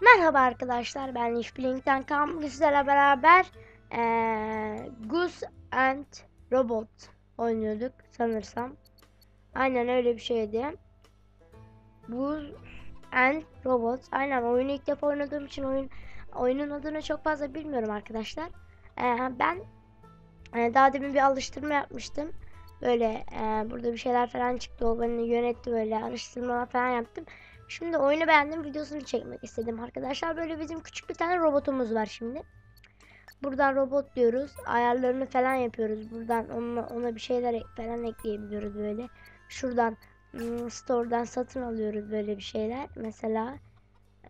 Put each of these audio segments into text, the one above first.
Merhaba arkadaşlar ben Lishblink'ten Kam sizlerle beraber eee Goose and Robot oynuyorduk sanırsam. Aynen öyle bir şeydi. Goose and Robot. Aynen oyunu ilk defa oynadığım için oyun oyunun adını çok fazla bilmiyorum arkadaşlar. Eee, ben eee, daha demin bir alıştırma yapmıştım. Böyle eee, burada bir şeyler falan çıktı. O beni yönetti böyle araştırmalar falan yaptım. Şimdi oyunu beğendim videosunu çekmek istedim arkadaşlar. Böyle bizim küçük bir tane robotumuz var şimdi. Buradan robot diyoruz. Ayarlarını falan yapıyoruz. Buradan ona, ona bir şeyler falan ekleyebiliyoruz böyle. Şuradan hmm, store'dan satın alıyoruz böyle bir şeyler. Mesela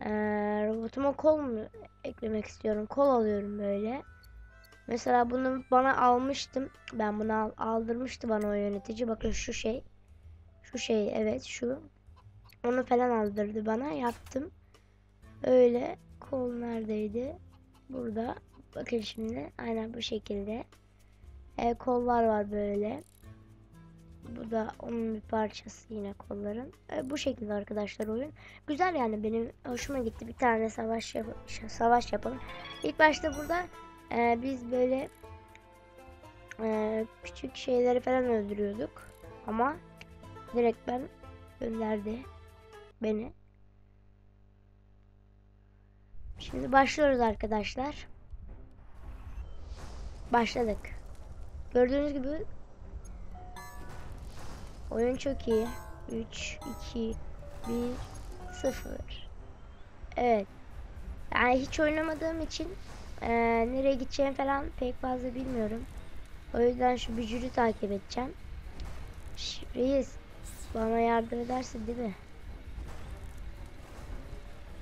eee, robotuma kol mu eklemek istiyorum. Kol alıyorum böyle. Mesela bunu bana almıştım. Ben bunu al- aldırmıştı bana o yönetici. Bakın şu şey. Şu şey evet şu. Onu falan aldırdı bana. Yaptım. Öyle. Kol neredeydi? Burada. Bakın şimdi. Aynen bu şekilde. E, kollar var böyle. Bu da onun bir parçası yine kolların. E, bu şekilde arkadaşlar oyun. Güzel yani benim hoşuma gitti. Bir tane savaş yap savaş yapalım. İlk başta burada e, biz böyle e, küçük şeyleri falan öldürüyorduk. Ama direkt ben gönderdi beni. Şimdi başlıyoruz arkadaşlar. Başladık. Gördüğünüz gibi oyun çok iyi. 3 2 1 0 Evet. Yani hiç oynamadığım için eee, nereye gideceğim falan pek fazla bilmiyorum. O yüzden şu bücürü takip edeceğim. Şş, reis bana yardım edersin değil mi?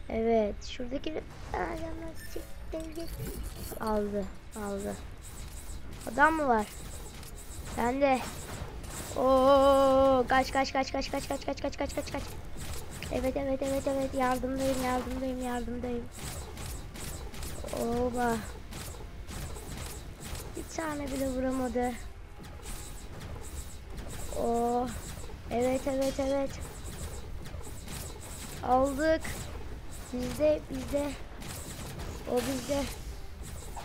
Evet, şuradaki adamlar siktir git. Aldı, aldı. Adam mı var? Ben de. Oo, kaç kaç kaç kaç kaç kaç kaç kaç kaç kaç kaç. Evet evet evet evet yardımdayım yardımdayım yardımdayım. Oba. Bir tane bile vuramadı. Oo. Evet evet evet. Aldık. Bizde bizde. O bizde.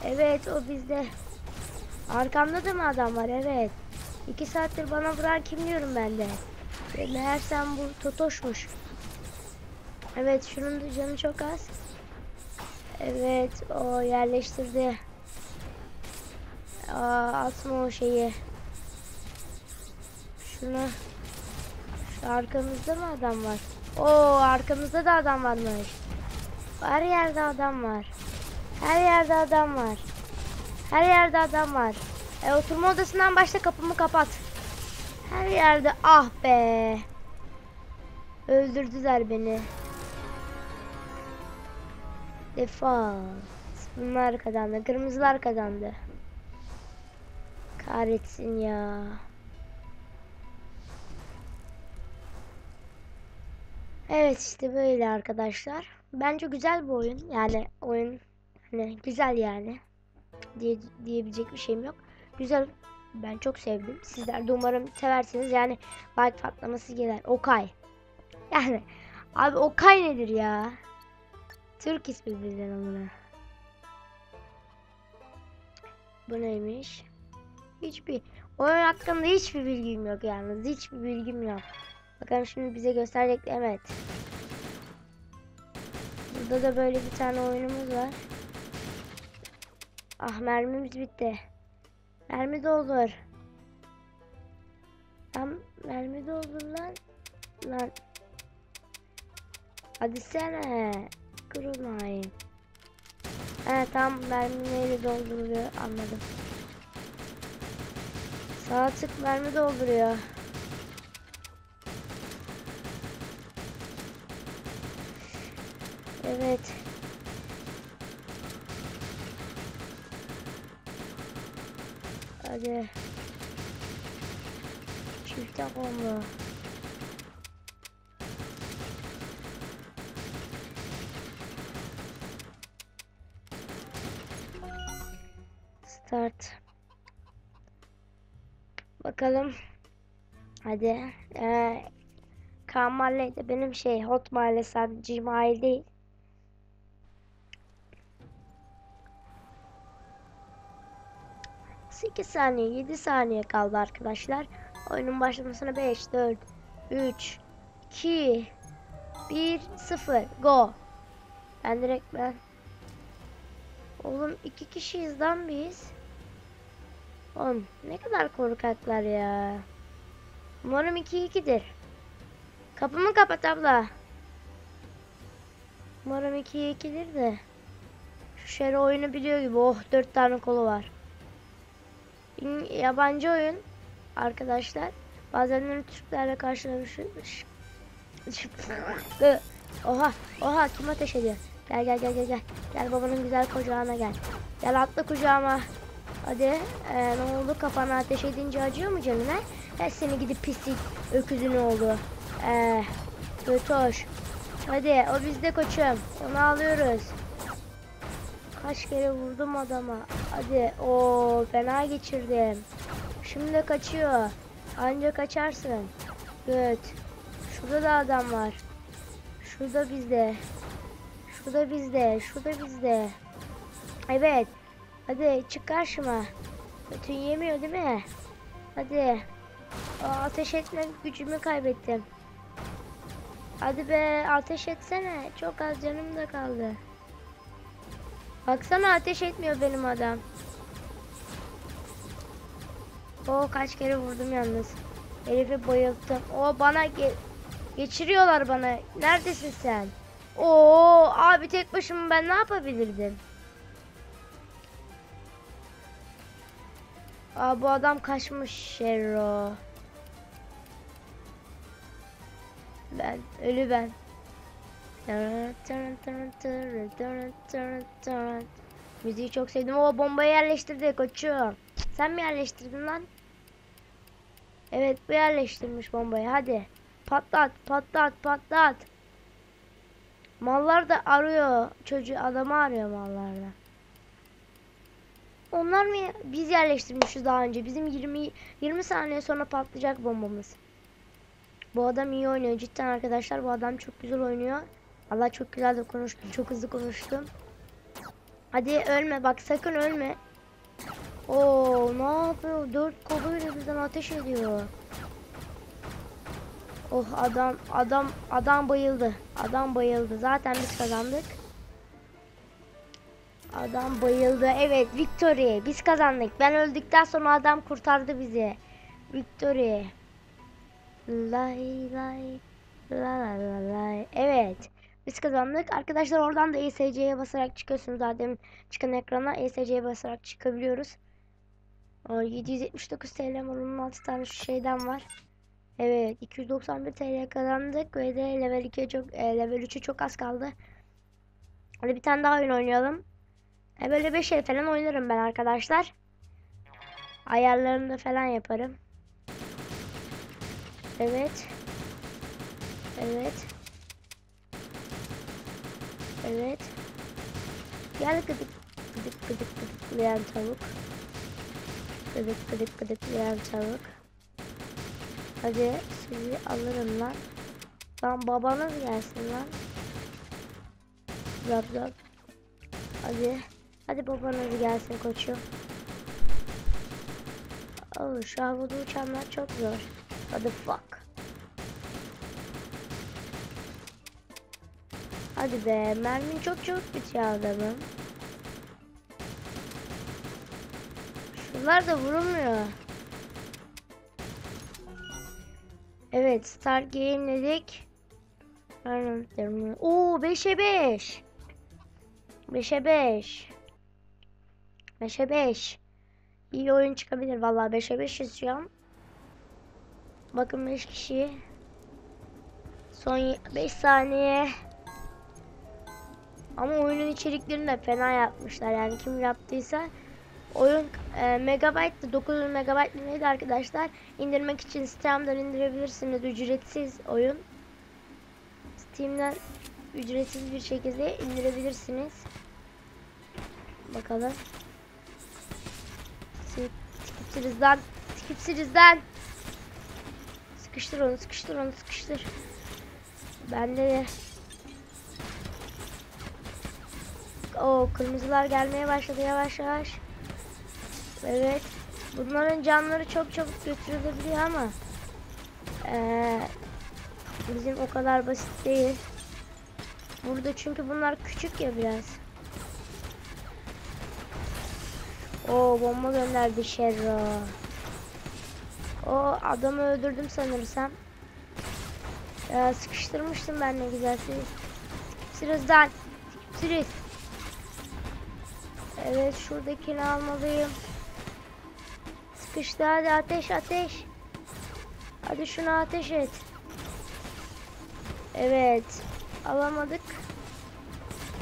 Evet o bizde. Arkamda da mı adam var? Evet. İki saattir bana vuran kim diyorum ben de. Meğersem bu Totoş'muş. Evet şunun da canı çok az. Evet o yerleştirdi. Aa, atma o şeyi. Şunu. Şu arkamızda mı adam var? Oo arkamızda da adam varmış. Her yerde adam var. Her yerde adam var. Her yerde adam var. E, oturma odasından başla kapımı kapat. Her yerde ah be. Öldürdüler beni. Defans. Bunlar kazandı. Kırmızılar kazandı. Kahretsin ya. Evet işte böyle arkadaşlar. Bence güzel bir oyun. Yani oyun hani güzel yani. Diye, diyebilecek bir şeyim yok. Güzel. Ben çok sevdim. Sizler de umarım seversiniz. Yani like patlaması gelir. Okay. Yani abi Okay nedir ya? Türk ismi bizden amına. Bu neymiş? Hiçbir oyun hakkında hiçbir bilgim yok yalnız. Hiçbir bilgim yok. Bakalım şimdi bize gösterecek. Evet. Burada da böyle bir tane oyunumuz var. Ah mermimiz bitti. Mermi doldur. Lan mermi doldur lan. Lan. Hadi sene kırın ay. Evet tam mermileri dolduruyor anladım. Sağa tık mermi dolduruyor. Evet. Hadi. Çifte bomba. Bakalım. Hadi. Ee, Kaan Mahalle benim şey Hot Mahalle sadece Gmail değil. Sekiz saniye 7 saniye kaldı arkadaşlar. Oyunun başlamasına 5 4 3 2 1 0 Go. Ben direkt ben Oğlum iki kişiyiz lan biz. Oğlum ne kadar korkaklar ya. Umarım 2-2'dir. Kapımı kapat abla. Umarım 2-2'dir de. Şu şere oyunu biliyor gibi. Oh 4 tane kolu var. Yabancı oyun arkadaşlar. Bazen Türklerle karşılaşmış. Oha oha kim ateş ediyor? Gel gel gel gel gel. Gel babanın güzel kucağına gel. Gel atla kucağıma. Hadi. Ee, ne oldu kafana ateş edince acıyor mu canına? Ben seni gidip pislik öküzün oldu. Ee, Götoş. Hadi o bizde koçum. Onu alıyoruz. Kaç kere vurdum adama. Hadi. o fena geçirdim. Şimdi kaçıyor. Anca kaçarsın. Göt. Şurada da adam var. Şurada bizde. Şurada bizde. Şurada bizde. Evet. Hadi çık karşıma. Bütün yemiyor değil mi? Hadi. Aa, ateş etme gücümü kaybettim. Hadi be ateş etsene. Çok az canım da kaldı. Baksana ateş etmiyor benim adam. O kaç kere vurdum yalnız. Herifi bayılttım. O bana ge geçiriyorlar bana. Neredesin sen? Oo abi tek başıma ben ne yapabilirdim? Aa bu adam kaçmış Şerro. Ben ölü ben. Müziği çok sevdim. O bombayı yerleştirdi koçum. Sen mi yerleştirdin lan? Evet bu yerleştirmiş bombayı. Hadi. Patlat patlat patlat. Mallar da arıyor. Çocuğu adamı arıyor mallarda. Onlar mı? Biz yerleştirmişiz daha önce. Bizim 20 20 saniye sonra patlayacak bombamız. Bu adam iyi oynuyor cidden arkadaşlar. Bu adam çok güzel oynuyor. Allah çok güzel de konuştum. Çok hızlı konuştum. Hadi ölme bak sakın ölme. Oo ne yapıyor? Dört koluyla bizden ateş ediyor. Oh adam adam adam bayıldı. Adam bayıldı. Zaten biz kazandık. Adam bayıldı. Evet victory. Biz kazandık. Ben öldükten sonra adam kurtardı bizi. Victory. Lay lay la la la lay. Evet. Biz kazandık. Arkadaşlar oradan da ESC'ye basarak çıkıyorsunuz. Zaten çıkan ekrana ESC'ye basarak çıkabiliyoruz. O 779 TL. Onun 6 tane şu şeyden var. Evet 291 TL kazandık ve de level 2'ye çok e, level 3'e çok az kaldı. Hadi bir tane daha oyun oynayalım. E, böyle 5 el falan oynarım ben arkadaşlar. Ayarlarını falan yaparım. Evet. Evet. Evet. Gel gıdık gıdık gıdık gıdıklayan tavuk. Gıdık gıdık gıdıklayan tavuk. Hadi sizi alırım lan. Lan babanız gelsin lan. Zap zap. Hadi. Hadi babanız gelsin koçum. Oh, şu havada uçanlar çok zor. What the fuck? Hadi be, mermin çok çok bitiyor adamım. Şunlar da vurulmuyor. Evet, start game dedik. Oo 5'e 5. 5'e 5. 5'e 5. İyi oyun çıkabilir vallahi 5'e 5 şu Bakın 5 kişi. Son 5 saniye. Ama oyunun içeriklerini de fena yapmışlar. Yani kim yaptıysa oyun e, megabyte 900 megabyte neydi arkadaşlar? İndirmek için Steam'den indirebilirsiniz. Ücretsiz oyun. Steam'den ücretsiz bir şekilde indirebilirsiniz. Bakalım. Sikipsiniz lan. Tipsizden. Sıkıştır onu, sıkıştır onu, sıkıştır. Bende de. O kırmızılar gelmeye başladı yavaş yavaş. Evet. Bunların canları çok çabuk götürülebiliyor ama eee, bizim o kadar basit değil. Burada çünkü bunlar küçük ya biraz. O bomba gönderdi Şerro. O adamı öldürdüm sanırsam. Ya, sıkıştırmıştım ben ne güzel sizi. Sırazdan. Siriz. Evet şuradakini almalıyım. Sıkıştı hadi ateş ateş. Hadi şunu ateş et. Evet. Alamadık.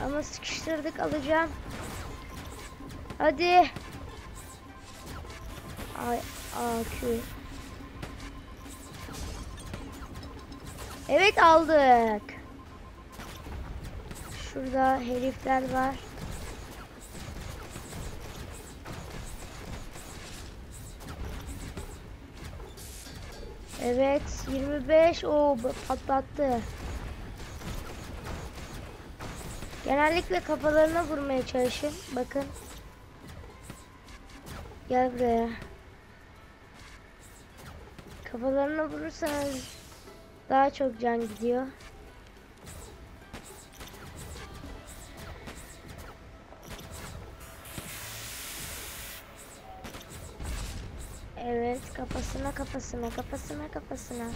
Ama sıkıştırdık alacağım. Hadi. AQ. Evet aldık. Şurada herifler var. Evet 25 o patlattı. Genellikle kafalarına vurmaya çalışın. Bakın. Gel buraya. Kafalarına vurursanız daha çok can gidiyor. Evet kafasına kafasına kafasına kafasına.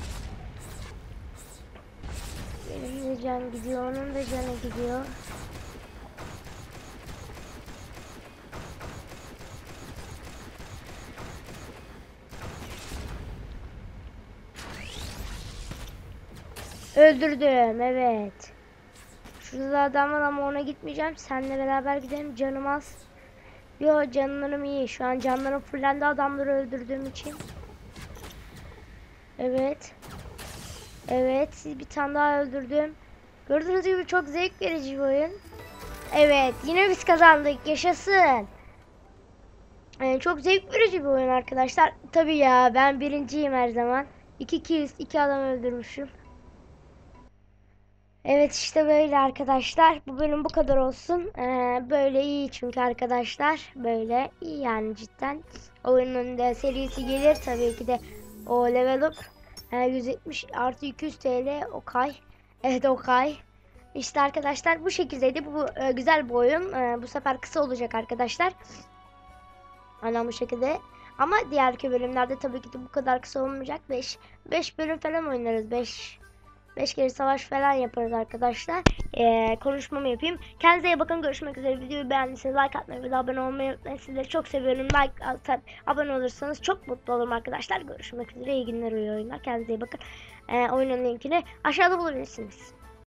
Benim de can gidiyor onun da canı gidiyor. Öldürdüm evet. Şurada da adam var ama ona gitmeyeceğim. Seninle beraber gidelim canım az. Yo canlarım iyi. Şu an canlarım fullendi adamları öldürdüğüm için. Evet. Evet bir tane daha öldürdüm. Gördüğünüz gibi çok zevk verici bir oyun. Evet yine biz kazandık. Yaşasın. Yani çok zevk verici bir oyun arkadaşlar. Tabii ya ben birinciyim her zaman. 2 kills, 2 adam öldürmüşüm. Evet işte böyle arkadaşlar. Bu bölüm bu kadar olsun. Ee, böyle iyi çünkü arkadaşlar. Böyle iyi yani cidden. Oyunun da serisi gelir tabii ki de o level up. Ee, 170 artı 200 TL Okay. Evet Okay. İşte arkadaşlar bu şekildeydi. Bu e, güzel bir oyun. E, bu sefer kısa olacak arkadaşlar. Aynen bu şekilde. Ama diğerki bölümlerde tabii ki de bu kadar kısa olmayacak. 5 5 bölüm falan oynarız. 5 5 kere savaş falan yaparız arkadaşlar. Ee, konuşmamı yapayım. Kendinize iyi bakın. Görüşmek üzere. Videoyu beğendiyseniz like atmayı ve abone olmayı unutmayın. Sizleri çok seviyorum. Like atar, abone olursanız çok mutlu olurum arkadaşlar. Görüşmek üzere. İyi günler, oyunlar. Kendinize iyi bakın. Ee, oyunun linkini aşağıda bulabilirsiniz.